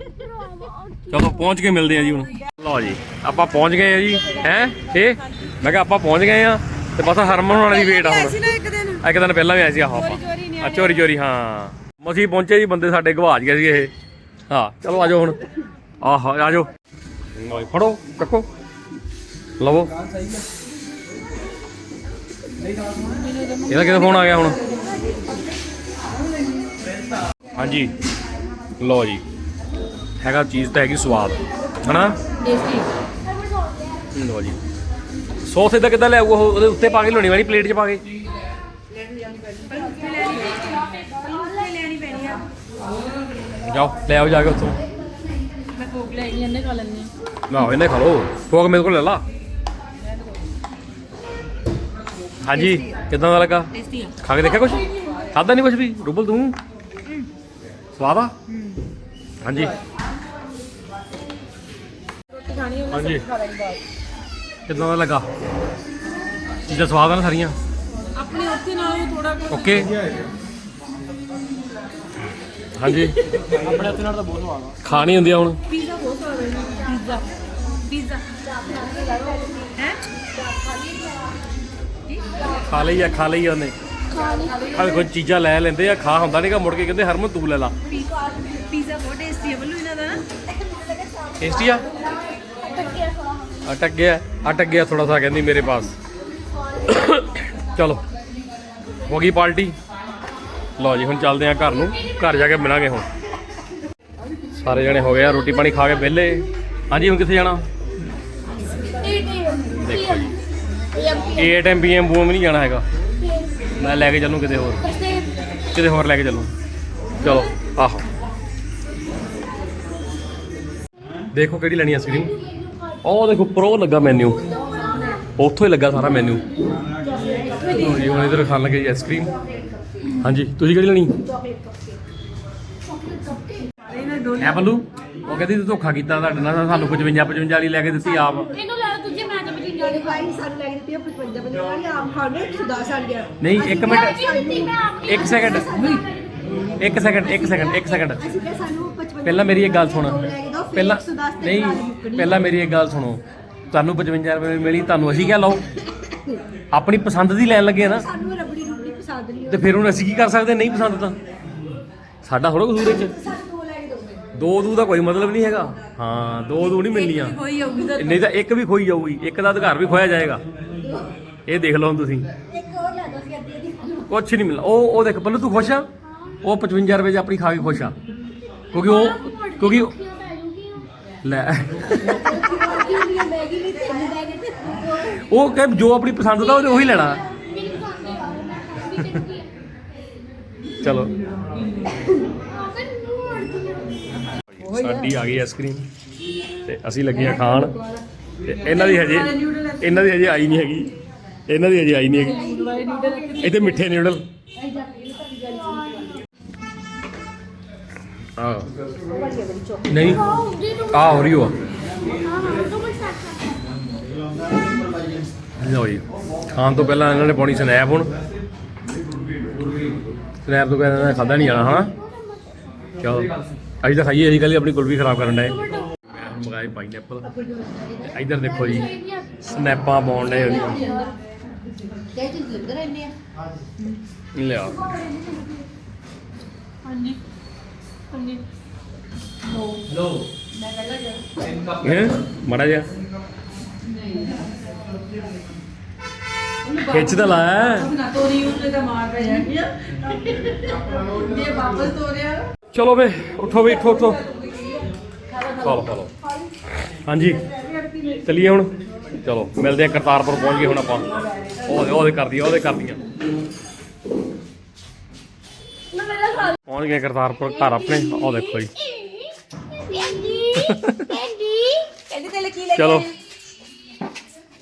ਚਲੋ ਪਹੁੰਚ ਕੇ ਮਿਲਦੇ ਆ ਜੀ ਹੁਣ। ਲਓ ਜੀ ਆਪਾਂ ਪਹੁੰਚ ਗਏ ਆ ਜੀ। ਹੈ? ਇਹ? ਮੈਂ ਕਿਹਾ ਆਪਾਂ ਪਹੁੰਚ ਗਏ ਆ ਤੇ ਬਸ ਹਰਮਨ ਹੋਣਾ ਦੀ ਵੇਟ ਆ ਹੁਣ। ਇੱਕ ਦਿਨ। ਪਹਿਲਾਂ ਵੀ ਆਏ ਸੀ ਆਹ। ਆਪਾਂ ਆ ਚੋਰੀ ਚੋਰੀ ਹਾਂ। ਮਸੀਂ ਪਹੁੰਚੇ ਜੀ ਬੰਦੇ ਸਾਡੇ ਗਵਾਚ ਗਏ ਸੀ ਇਹ। ਹਾਂ ਚਲੋ ਆਜੋ ਹੁਣ। ਆਹ ਆਜੋ ਫੜੋ ਚੱਕੋ। ਲਵੋ। ਇਹਦਾ ਕਿਹਦਾ ਫੋਨ ਆ ਗਿਆ ਹੁਣ? ਹਾਂਜੀ। ਲਓ ਜੀ। ਹੈਗਾ ਚੀਜ਼ ਤਾਂ ਹੈਗੀ ਸਵਾਦ। ਹਨਾ? ਟੇਸਟੀ। ਲਓ ਜੀ। ਸੌਸ ਇਹਦਾ ਕਿੱਦਾਂ ਲੈ ਆਊਗਾ ਉਹ ਉਹਦੇ ਉੱਤੇ ਪਾ ਕੇ ਲਾਉਣੀ ਵਾਲੀ ਪਲੇਟ 'ਚ ਪਾ ਕੇ? ਜਾਓ ਲੈ ਆਓ ਜਾ ਕੇ ਉੱਥੋਂ। ਮੈਂ ਕੋਕ ਲੈ ਗਈ ਇਹਨੇ ਖਾ ਲੈਣੀ ਨਾ ਇਹਨੇ ਖਾ ਲਓ। ਫੋਕ ਮੇਰੇ ਕੋਲ ਲੈ ਲਾ। ਹਾਂਜੀ ਕਿਦਾਂ ਦਾ ਲੱਗਾ? ਟੇਸਟੀ ਆ ਖਾ ਕੇ ਦੇਖਿਆ ਕੁਝ ਖਾਦਾ ਨਹੀਂ ਕੁਝ ਵੀ? ਰੁਬਲ ਤੂੰ? ਸਵਾਦ ਆ? ਹਾਂਜੀ। ਖਾਣੀ ਹਾਂਜੀ। ਕਿਦਾਂ ਦਾ ਲੱਗਾ? ਚੀਜ਼ਾਂ ਸਵਾਦ ਆ ਨਾ ਸਾਰੀਆਂ? ਆਪਣੀ ਉੱਥੇ ਨਾਲੋਂ ਥੋੜਾ ਓਕੇ। ਹਾਂਜੀ। ਆਪਣੇ ਉੱਥੇ ਨਾਲ ਤਾਂ ਬਹੁਤ ਸਵਾਦ ਆ। ਖਾਣੀ ਹੁੰਦੀ ਆ ਹੁਣ? ਪੀਜ਼ਾ ਬਹੁਤ ਸਵਾਦ ਹੈ ਪੀਜ਼ਾ। ਪੀਜ਼ਾ ਖਾ ਲਈ ਆ ਖਾ ਲਈ ਆ ਉਹਨੇ। ਆ ਕੋਈ ਚੀਜ਼ਾਂ ਲੈ ਲੈਂਦੇ ਆ ਖਾ ਹੁੰਦਾ ਨਹੀਂਗਾ ਮੁੜ ਕੇ ਕਹਿੰਦੇ ਹਰਮਨ ਤੂੰ ਲੈ ਲਾ। ਪੀਜ਼ਾ ਬਹੁਤ ਟੇਸਟੀ ਹੈ ਬੱਲੂ ਇਹਨਾਂ ਦਾ ਨਾ। ਟੇਸਟੀ ਆ? ਅਟਕ ਗਿਆ ਅਟਕ ਗਿਆ ਥੋੜਾ ਸਾ ਕਹਿੰਦੀ ਮੇਰੇ ਪਾਸ। ਚਲੋ ਹੋ ਗਈ ਪਾਰਟੀ। ਲਓ ਜੀ ਹੁਣ ਚੱਲਦੇ ਆ ਘਰ ਨੂੰ ਘਰ ਜਾ ਕੇ ਮਿਲਾਂਗੇ ਹੁਣ। ਸਾਰੇ ਜਣੇ ਹੋ ਗਏ ਆ ਰੋਟੀ ਪਾਣੀ ਖਾ ਕੇ ਵਿਹਲੇ। ਹਾਂਜੀ ਹੁਣ ਕਿੱਥੇ ਜਾਣਾ? ਏਟੀਐਮ ਪੀਐਮ ਬੂਮ ਨਹੀਂ ਜਾਣਾ ਹੈਗਾ। ਮੈਂ ਲੈ ਕੇ ਚੱਲੂ ਕਿਤੇ ਹੋਰ। ਕਿਤੇ ਹੋਰ ਲੈ ਕੇ ਚੱਲੂ। ਚਲੋ ਆਹੋ। ਦੇਖੋ ਕਿਹੜੀ ਲੈਣੀ ਆਈਸਕ੍ਰੀਮ। ਉਹ ਦੇਖੋ ਉਹ ਲੱਗਾ ਮੈਨੂ ਉੱਥੋਂ ਹੀ ਲੱਗਾ ਸਾਰਾ ਮੈਨੂ ਜੀ ਹੁਣ ਇਧਰ ਖਾਣ ਲੱਗੇ ਜੀ ਆਈਸਕ੍ਰੀਮ। ਹਾਂਜੀ ਤੁਸੀਂ ਕਿਹੜੀ ਲੈਣੀ? ਐ ਬੱਲੂ ਉਹ ਕਹਿੰਦੀ ਤੂੰ ਧੋਖਾ ਕੀਤਾ ਤੁਹਾਡੇ ਨਾਲ ਸਾਨੂੰ 55 55 ਵਾਲੀ ਲੈ ਕੇ ਦਿੱਤੀ ਆਪ। ਇਹਨੂੰ ਲੈ ਦੂਜੇ ਮੈਂ ਤੇ ਬਜੀ ਜਿਹੜੇ ਭਾਈ ਸਾਨੂੰ ਲੱਗ ਦਿੱਤੀ 55 55 ਵਾਲੀ ਆਮ ਖਾਣੇ 10 ਆ ਗਿਆ। ਨਹੀਂ ਇੱਕ ਮਿੰਟ। ਇੱਕ ਸੈਕਿੰਡ। ਇੱਕ ਸੈਕਿੰਡ ਇੱਕ ਸੈਕਿੰਡ ਇੱਕ ਸੈਕਿੰਡ। ਅਸੀਂ ਕਿਹਾ ਸਾਨੂੰ 55 ਪਹਿਲਾਂ ਮੇਰੀ ਇੱਕ ਗੱਲ ਸੁਣ। ਪਹਿਲਾਂ 110 ਤੇ ਨਾਲ ਨਹੀਂ। ਪਹਿਲਾਂ ਮੇਰੀ ਇੱਕ ਗੱਲ ਸੁਣੋ। ਤੁਹਾਨੂੰ 55 ਰੁਪਏ ਮਿਲੀ ਤੁਹਾਨੂੰ ਅਸੀਂ ਕਿਹਾ ਲਓ। ਆਪਣੀ ਪਸੰਦ ਦੀ ਲੈਣ ਲੱਗੇ ਆ ਨਾ। ਸਾਨੂੰ ਰਬੜੀ ਰੁਬੜੀ ਪਸੰਦ ਨਹੀਂ ਤੇ ਫਿਰ ਹੁਣ ਅਸੀਂ ਕੀ ਕਰ ਸਕਦੇ? ਨਹੀਂ ਪਸੰਦ ਤਾਂ। ਸਾਡਾ ਥੋੜਾ ਕਸੂਰ ਇਹ ਚ। ਦੋ ਦੋ ਦੂ ਕੋਈ ਮਤਲਬ ਨਹੀਂ ਹੈਗਾ। ਹਾਂ ਦੋ ਦੂ ਨਹੀਂ ਮਿਲਣੀਆਂ। ਹੋਈ ਹੋਊਗੀ ਤਾਂ ਨਹੀਂ ਤਾਂ ਇੱਕ ਵੀ ਖੋਈ ਜਾਊਗੀ ਇੱਕ ਦਾ ਅਧਿਕਾਰ ਵੀ ਖੋਇਆ ਜਾਏਗਾ। ਇਹ ਦੇਖ ਲਓ ਹੁਣ ਤੁਸੀਂ। ਇੱਕ ਹੋਰ ਲੈ ਦੋ ਸੀ ਅੱਧੀ ਅੱਧੀ। ਖਾ ਲਓ ਕੁਛ ਨਹੀਂ ਮਿਲਣਾ। ਉਹ ਉਹ ਦੇਖ ਬੱਲੂ ਤੂੰ ਖੁਸ਼ ਆ? ਉਹ 55 ਰੁਪਏ 'ਚ ਆਪਣੀ ਖਾ ਕੇ ਖੁਸ਼ ਆ। ਕਿਉਂਕਿ ਉਹ ਕਿਉਂਕਿ ਲੈ। ਉਹ ਕਹੇ ਜੋ ਆਪਣੀ ਪਸੰਦ ਦਾ ਉਹਨੇ ਉਹੀ ਲੈਣਾ। ਚਲੋ। ਸਾਡੀ ਆ ਗਈ ਆਈਸਕ੍ਰੀਮ ਤੇ ਅਸੀਂ ਲੱਗੇ ਆ ਖਾਣ ਤੇ ਇਹਨਾਂ ਦੀ ਹਜੇ ਇਹਨਾਂ ਦੀ ਹਜੇ ਆਈ ਨਹੀਂ ਹੈਗੀ। ਇਹਨਾਂ ਦੀ ਹਜੇ ਆਈ ਨਹੀਂ ਹੈਗੀ। ਇਹ ਤੇ ਮਿੱਠੇ ਨਿਊਡਲ ਆ ਨਹੀਂ ਆ ਹੋ ਰਹੀ ਹੋ ਲਓ ਜੀ, ਖਾਣ ਤੋਂ ਪਹਿਲਾਂ ਇਹਨਾਂ ਨੇ ਪਾਉਣੀ ਸਨੈਪ ਹੁਣ। ਸਨੈਪ ਤੋਂ ਪਹਿਲਾਂ ਇਹਨਾਂ ਨੇ ਖਾਦਾ ਨਹੀਂ ਜਾਣਾ, ਹਨਾ? ਚਲੋ ਅੱਜ ਤਾਂ ਖਾਈਏ ਅਸੀਂ ਕੱਲ ਆਪਣੀ ਕੁਲਫੀ ਖਰਾਬ ਕਰਨ ਡਏ। ਮੈਂ ਹੁਣ ਮੰਗਾਏ ਪਾਈਨਐਪਲ ਤੇ ਇੱਧਰ ਦੇਖੋ ਜੀ ਸਨੈਪਾਂ ਪਾਉਣ ਡਏ ਉਹਦੀਆਂ ਲਿਆ। ਹਾਂਜੀ। ਹਾਂਜੀ। ਹੈ? ਮੜਾ ਜਾ ਖਿੱਚ ਤਾਂ ਲਾਇਆ। ਨਾ ਤੋਰੀ ਉਹਨੇ ਤਾਂ ਮਾਰ ਪਿਆ ਇਹ ਵਾਪਸ ਤੋਰਿਆ। ਚਲੋ ਵੇ, ਉਠੋ ਵੀ, ਉਠੋ ਉਠੋ। ਚਲੋ ਚਲੋ। ਹਾਂਜੀ, ਚਲਿਏ ਹੁਣ। ਚਲੋ, ਮਿਲਦੇ ਆ ਕਰਤਾਰਪੁਰ, ਪਹੁੰਚ ਗਏ ਹੁਣ ਆਪਾਂ। ਉਹ ਉਹਦੇ ਕਰਦੀ ਉਹਦੇ ਕਰਦੀਆਂ ਪਹੁੰਚ ਗਏ ਕਰਤਾਰਪੁਰ ਘਰ ਆਪਣੇ। ਉਹ ਦੇਖੋ ਜੀ। ਕਹਿੰਦੀ ਤੇਲੇ ਕੀ ਲੈ ਚਲੋ। ਉਹ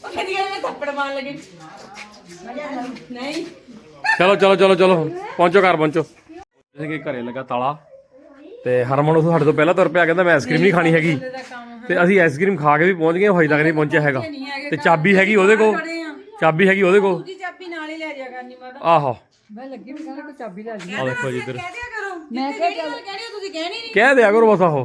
ਕਹਿੰਦੀ ਕਹਿੰਦੀ ਥੱਪੜ ਮਾਰਨ ਲੱਗੀ ਨਹੀਂ ਚਲੋ ਚਲੋ ਚਲੋ ਚਲੋ। ਪਹੁੰਚੋ ਘਰ, ਪਹੁੰਚੋ। ਜਿਵੇਂ ਕਿ ਘਰੇ ਲੱਗਾ ਤਾਲਾ। ਤੇ ਹਰਮਨ ਉਹ ਸਾਡੇ ਤੋਂ ਪਹਿਲਾਂ ਤੁਰ ਪਿਆ ਕਹਿੰਦਾ ਮੈਂ ਆਈਸਕ੍ਰੀਮ ਨਹੀਂ ਖਾਣੀ ਹੈਗੀ। ਤੇ ਅਸੀਂ ਆਈਸਕ੍ਰੀਮ ਖਾ ਕੇ ਵੀ ਪਹੁੰਚ ਗਏ ਉਹ ਹਜੇ ਤੱਕ ਨਹੀਂ ਪਹੁੰਚਿਆ ਹੈਗਾ। ਤੇ ਚਾਬੀ ਹੈਗੀ ਉਹਦੇ ਕੋਲ। ਚਾਬੀ ਹੈਗੀ ਉਹਦੇ ਕੋਲ। ਦੂਜੀ ਚਾਬੀ ਨਾਲ ਹੀ ਲੈ ਜਾ ਕਰਨੀ ਮਾਤਾ ਆਹੋ। ਮੈਂ ਲੱਗੀ ਵੀ ਕਹਿੰਦਾ ਕੋਈ ਚਾਬੀ ਲੈ ਲਈ ਆ ਦੇਖੋ ਜੀ ਇੱਧਰ। ਕਹਿ ਦਿਆ ਕਰੋ ਮੈਂ ਤੁਸੀਂ ਕਹਿਣੀ ਨਹੀਂ। ਕਹਿ ਦਿਆ ਕਰੋ ਬਸ ਆਹੋ।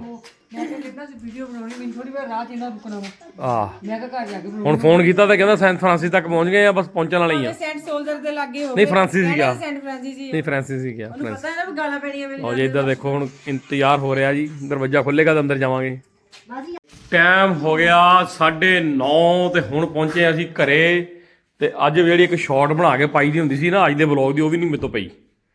ਮੈਂ ਤਾਂ ਕਹਿੰਦਾ ਸੀ ਵੀਡੀਓ ਬਣਾਉਣੀ ਮੈਨੂੰ ਥੋੜੀ ਵਾਰ ਰਾਹ ਚ ਇਹਨਾਂ ਰੁਕਣਾ ਵਾ। ਮੈਂ ਕਿਹਾ ਘਰ ਜਾ ਕੇ ਹੁਣ ਫੋਨ ਕੀਤਾ ਤਾਂ ਕਹਿੰਦਾ ਸੈਂਟ ਫਰਾਂਸਿਸ ਤੱਕ ਪਹੁੰਚ ਗਏ ਆ ਬਸ ਪਹੁੰਚਣ ਵਾਲੇ ਹੀ ਆ। ਸੈਂਟ ਸੋਲਜਰ ਦੇ ਲੱਗੇ ਹੋ ਨਹੀਂ ਫਰਾਂਸਿਸ ਹੀ ਗਿਆ ਸੈਂਟ ਫਰਾਂਸਿਸ ਹੀ ਨਹੀਂ ਫਰਾਂਸਿਸ ਹੀ ਗਿਆ ਉਹਨੂੰ ਫਰਾਂਸਿਸ। ਪਤਾ ਹੈ ਨਾ ਵੀ ਗਾਲਾਂ ਪੈਣੀਆਂ ਮੇਰੀਆਂ। ਲਓ ਜੀ ਇੱਧਰ ਦੇਖੋ ਹੁਣ ਇੰਤਜ਼ਾਰ ਹੋ ਰਿਹਾ ਜੀ। ਦਰਵਾਜ਼ਾ ਖੁੱਲੇਗਾ ਤਾਂ ਅੰਦਰ ਜਾਵਾਂਗੇ। ਟਾਈਮ ਹੋ ਗਿਆ 9:30 ਤੇ ਹੁਣ ਪਹੁੰਚੇ ਅਸੀਂ ਘਰੇ। ਤੇ ਅੱਜ ਜਿਹੜੀ ਇੱਕ ਸ਼ਾਰਟ ਬਣਾ ਕੇ ਪਾਈ ਦੀ ਹੁੰਦੀ ਸੀ ਨਾ ਅੱਜ ਦੇ ਵਲੌਗ ਦੀ ਉਹ ਵੀ ਨਹੀਂ ਮੇਰੇ ਤੋਂ ਪਈ।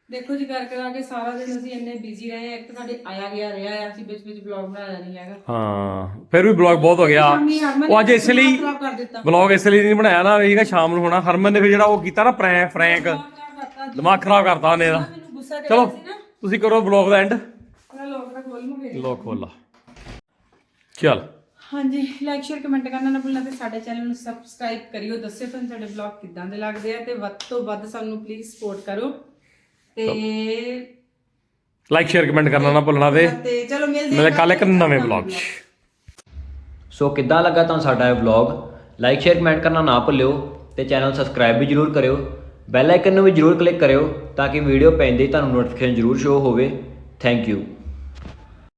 ਦੇਖੋ ਜੀ ਕਰ ਕਰਾ ਕੇ ਸਾਰਾ ਦਿਨ ਅਸੀਂ ਇੰਨੇ ਬਿਜ਼ੀ ਰਹੇ ਆ ਇੱਕ ਤਾਂ ਸਾਡੇ ਆਇਆ ਗਿਆ ਰਿਹਾ ਆ ਅਸੀਂ ਵਿੱਚ ਵਿੱਚ ਬਲੌਗ ਬਣਾਇਆ ਨਹੀਂ ਹੈਗਾ। ਹਾਂ ਫਿਰ ਵੀ ਵਲੌਗ ਬਹੁਤ ਹੋ ਗਿਆ। ਸ਼ਾਮੀ ਹਰਮਨ ਉਹ ਅੱਜ ਇਸ ਲਈ ਖਰਾਬ ਕਰ ਦਿੱਤਾ। ਵਲੌਗ ਇਸ ਲਈ ਨਹੀਂ ਬਣਾਇਆ ਨਾ ਇਹਗਾ ਸ਼ਾਮ ਨੂੰ ਹੋਣਾ। ਹਰਮਨ ਨੇ ਫਿਰ ਜਿਹੜਾ ਉਹ ਕੀਤਾ ਨਾ ਪ੍ਰੈਂਕ ਫਰੈਂਕ ਖਰਾਬ ਕਰਤਾ ਦਿਮਾਗ ਖਰਾਬ ਕਰਤਾ ਉਹਨੇ ਦਾ ਮੈਨੂੰ ਗੁੱਸਾ ਦੇ ਚਲੋ ਸੀ ਨਾ। ਤੁਸੀਂ ਕਰੋ ਵਲੌਗ ਦਾ ਐਂਡ ਮੈਂ ਲੋਕ ਦਾ ਖੋਲ ਮੂਗੇ ਲੋ ਖੋਲਾ ਚੱਲ। ਹਾਂਜੀ ਲਾਈਕ ਸ਼ੇਅਰ ਕਮੈਂਟ ਕਰਨਾ ਨਾ ਭੁੱਲਣਾ ਤੇ ਸਾਡੇ ਚੈਨਲ ਨੂੰ ਸਬਸਕ੍ਰਾਈਬ ਕਰਿਓ। ਦੱਸਿਓ ਤੁਹਾਨੂੰ ਸਾਡੇ ਵਲੌਗ ਕਿੱਦਾਂ ਦੇ ਲੱਗਦੇ ਆ ਤੇ ਵੱਧ ਤੋਂ ਵੱਧ ਸਾਨੂੰ ਪਲੀਜ਼ ਸਪੋਰਟ ਕਰੋ। ਤੇ ਲਾਈਕ ਸ਼ੇਅਰ ਕਮੈਂਟ ਕਰਨਾ ਨਾ ਭੁੱਲਣਾ ਤੇ। ਤੇ ਚਲੋ ਮਿਲਦੇ ਮਿਲੇ ਕੱਲ ਇੱਕ ਨਵੇਂ ਵਲੌਗ 'ਚ। ਸੋ ਕਿੱਦਾਂ ਲੱਗਾ ਤੁਹਾਨੂੰ ਸਾਡਾ ਇਹ ਵਲੌਗ ਲਾਈਕ ਸ਼ੇਅਰ ਕਮੈਂਟ ਕਰਨਾ ਨਾ ਭੁੱਲਿਓ ਤੇ ਚੈਨਲ ਸਬਸਕ੍ਰਾਈਬ ਵੀ ਜਰੂਰ ਕਰਿਓ। ਬੈਲ ਆਈਕਨ ਨੂੰ ਵੀ ਜਰੂਰ ਕਲਿੱਕ ਕਰਿਓ ਤਾਂ ਕਿ ਵੀਡੀਓ ਪੈਂਦੇ ਹੀ ਤੁਹਾਨੂੰ ਨੋਟੀਫਿਕੇਸ਼ਨ ਜਰੂਰ ਸ਼ੋ ਹੋਵੇ। Thank you